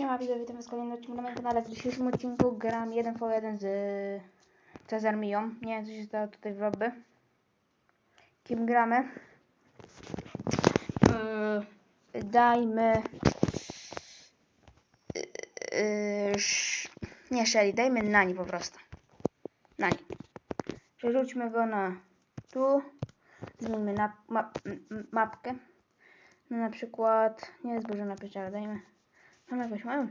Siema widzowie, witam was w kolejnym odcinku na moim kanale. W dzisiejszym odcinku gram 1v1 z Cezarmią. Nie wiem co się stało tutaj w lobby. Kim gramy? Yy, dajmy... Yy, sz... Nie Shelly, dajmy Nani po prostu. Nani. Przerzućmy go na tu. Zmieńmy na map, mapkę. No na przykład, nie zboże napięć, ale dajmy. Mam jakąś mają.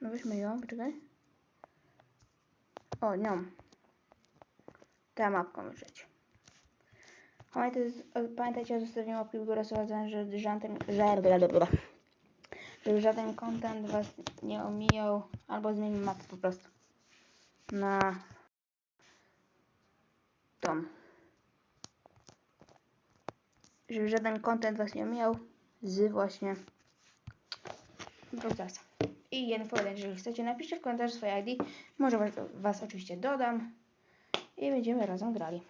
No weźmy ją, poczekaj. O, nią. Ta mapka może być. Pamiętajcie, o zostawieniu łapki w górę, sądzę, że żaden, że, żeby żaden content was nie omijał, albo zmienimy mapę po prostu na tą. Żeby żaden content was nie omijał z właśnie Browsersa. I jeden jeden, jeżeli chcecie, napiszcie w komentarzu swoje ID. Może was, was oczywiście dodam. I będziemy razem grali.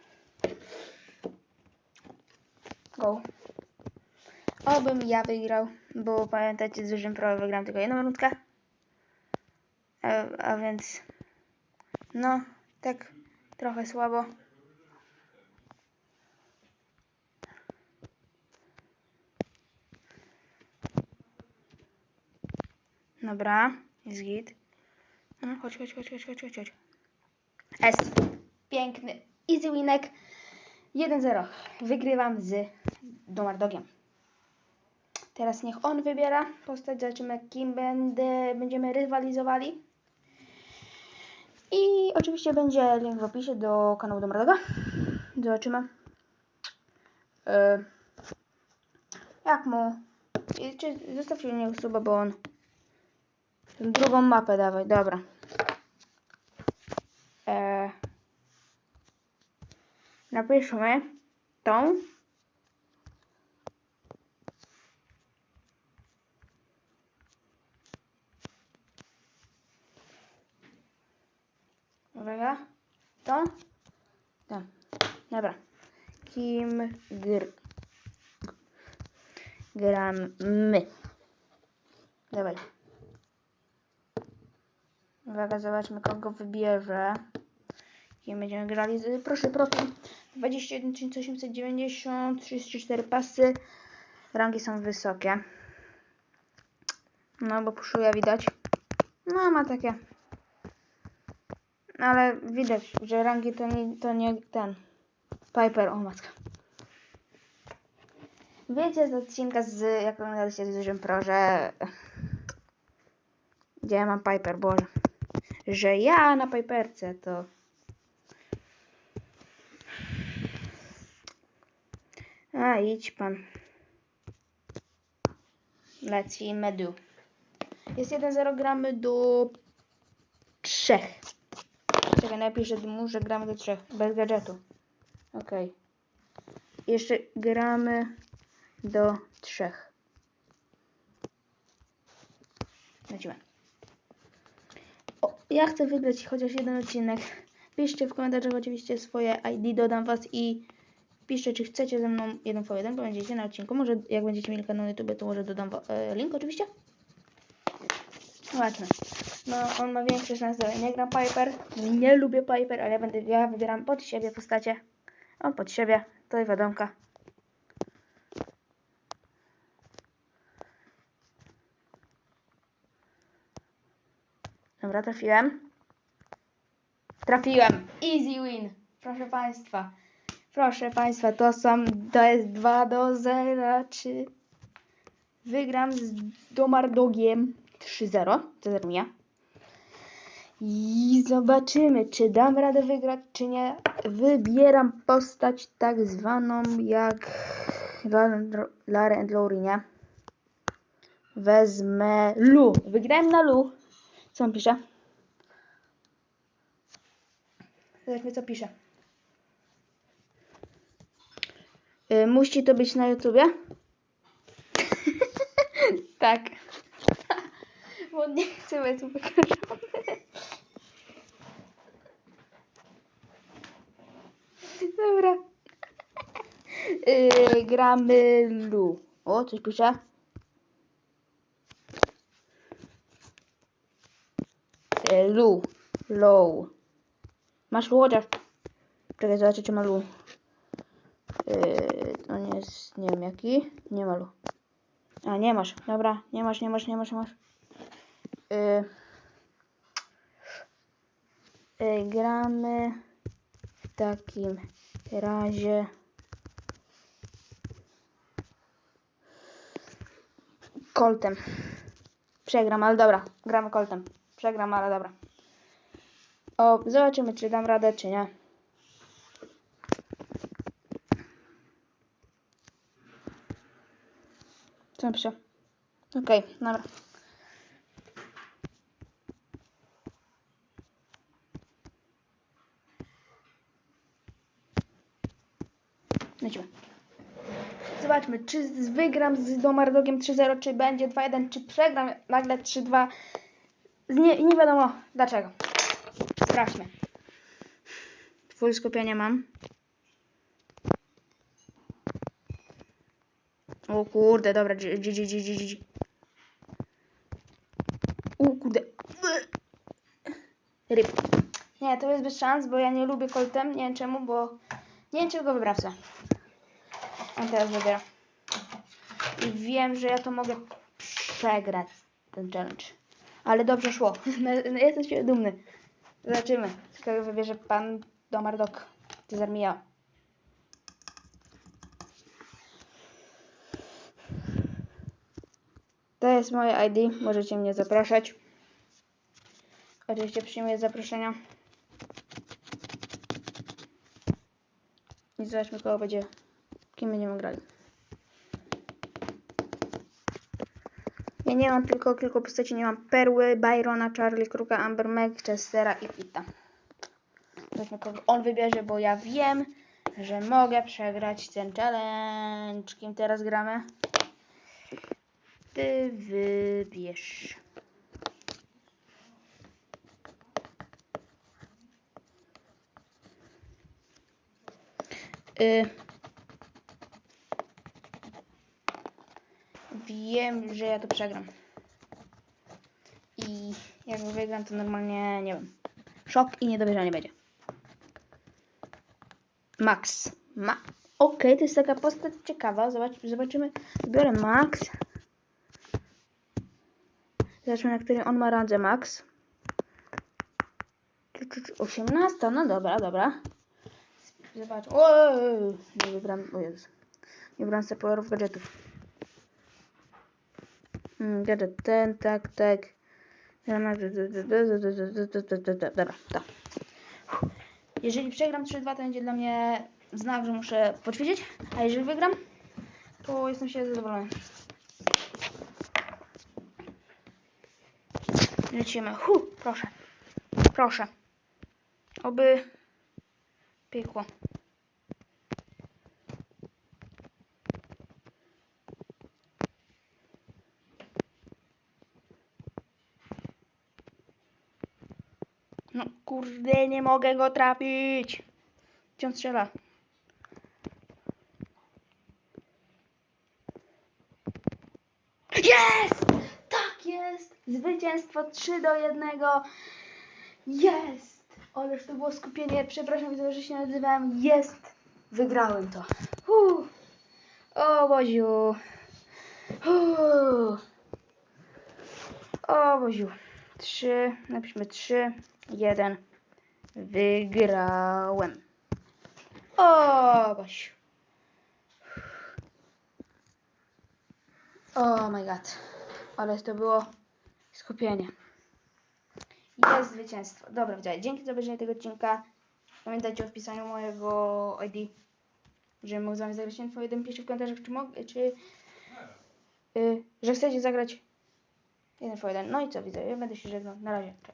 Go. Obym ja wygrał, bo pamiętacie, z dużym pro wygram tylko jedną rundkę. A, a więc, no, tak trochę słabo. Dobra, jest git. No, chodź, chodź, chodź, chodź, chodź, chodź. Jest. Piękny. Easy winek. 1-0. Wygrywam z Domardogiem. Teraz niech on wybiera postać. Zobaczymy, kim będę, będziemy rywalizowali. I oczywiście będzie link w opisie do kanału Domardoga. Zobaczymy. Yy, jak mu... Czy zostawcie mnie suba, bo on Drugą mapę dawaj, dobra. Eee, napiszmy tą. Uwaga. Tą. Tą. Dobra. Kim gr... gramy. Dawaj. Uwaga, zobaczmy kogo wybierze. Kim będziemy grali. Z- Proszę, profil 21 890, 34 pasy. Rangi są wysokie. No, bo puszuje widać. No, ma takie. Ale widać, że rangi to nie, to nie ten. Piper, o matka. Wiecie z odcinka z, jak oglądaliście z dużym pro, że... Gdzie ja mam Piper, Boże że ja na Piperce to... A, idź pan. Lecimy du. Jest 1-0, gramy do 3. Czekaj, napiszę mu, że gramy do 3. Bez gadżetu. Okej. Jeszcze gramy do 3. Lecimy. Ja chcę wygrać chociaż jeden odcinek. Piszcie w komentarzach oczywiście swoje ID, dodam was i piszcie, czy chcecie ze mną 1v1, bo będziecie na odcinku. Może jak będziecie mieli kanał na YouTube, to może dodam e, link oczywiście. Zobaczmy. No, on ma większe szanse. Nie gram Piper, nie lubię Piper, ale ja, będę, ja wybieram pod siebie postacie. On pod siebie, to jest wiadomka. Dobra, trafiłem. Trafiłem. Easy win. Proszę Państwa. Proszę Państwa, to są, to jest 2 do 0. Czy wygram z Domardogiem 3-0? To zermia. I zobaczymy, czy dam radę wygrać, czy nie. Wybieram postać tak zwaną jak Lara and Lori, nie? Wezmę Lu. Wygrałem na Lu. Co on pisze? Zobaczmy, co pisze. Y, musi to być na YouTubie? tak. Bo nie chcę być wykażony. Dobra. Y, gramy Lu. O, coś pisze? Lu. Low. Masz Lu chociaż? Czekaj, zobaczę czy ma Lu. Yy, on jest, nie wiem jaki. Nie ma Lu. A, nie masz. Dobra, nie masz, nie masz, nie masz, nie masz. Yy, yy, gramy w takim razie. Coltem. Przegram, ale dobra. Gramy Coltem. Przegram, ale dobra. O, zobaczymy, czy dam radę, czy nie. Co napiszę? Okej, dobra. Lecimy. Zobaczmy, czy wygram z Domardogiem 3-0, czy będzie 2-1, czy przegram nagle 3-2. Nie, nie wiadomo dlaczego. Sprawdźmy. Full skupienie mam. O kurde, dobra, dzi. O kurde. Ryb. Nie, to jest bez szans, bo ja nie lubię koltem. Nie wiem czemu, bo nie wiem czego sobie. On teraz wybiera. I wiem, że ja to mogę przegrać ten challenge. Ale dobrze szło. Jestem się dumny. Zobaczymy, kogo wybierze pan Domardok. Ty zarmija. To jest moje ID. Możecie mnie zapraszać. Oczywiście przyjmuję zaproszenia. I zobaczmy, kogo będzie, kim będziemy grali. Ja nie mam tylko kilku postaci, nie mam Perły, Byrona, Charlie, Kruka, Amber, Meg, Chestera i Pita. Kogo on wybierze, bo ja wiem, że mogę przegrać ten challenge. Kim teraz gramy? Ty wybierz. Y... Wiem, że ja to przegram. I jak wygram, to normalnie, nie wiem, szok i niedowierzanie będzie. Max. Ma Okej, to jest taka postać ciekawa. Zobacz, zobaczymy. Biorę Max. Zobaczmy, na której on ma randze Max. Czy- czy- czy 18, no dobra, dobra. Zobacz. O, nie wybrałem, o Jezus. Nie wybrałem sobie gadżetów. Mm, Gadżet ten, tak, tak. Dobra, to. Jeżeli przegram 3-2, to będzie dla mnie znak, że muszę poćwiczyć. A jeżeli wygram, to jestem się zadowolony. Lecimy. Hu, proszę. Proszę. Oby piekło. No kurde, nie mogę go trafić. Gdzie on strzela? Jest! Tak jest! Zwycięstwo 3 do 1. Jest! Ależ to było skupienie. Przepraszam, że się nie odzywałem. Jest! Wygrałem to. Uff. O Boziu. Uff. O Boziu. 3, napiszmy 3, 1. Wygrałem. O Boziu. Oh my god. Ale to było skupienie. Jest zwycięstwo. Dobra, widzowie, dzięki za obejrzenie tego odcinka. Pamiętajcie o wpisaniu mojego ID, żebym mógł z wami zagrać info. Jeden piszcie w komentarzach, czy mogę, czy y, że chcecie zagrać jeden po jeden. No i co, widzowie, ja będę się żegnał. Na razie, cześć.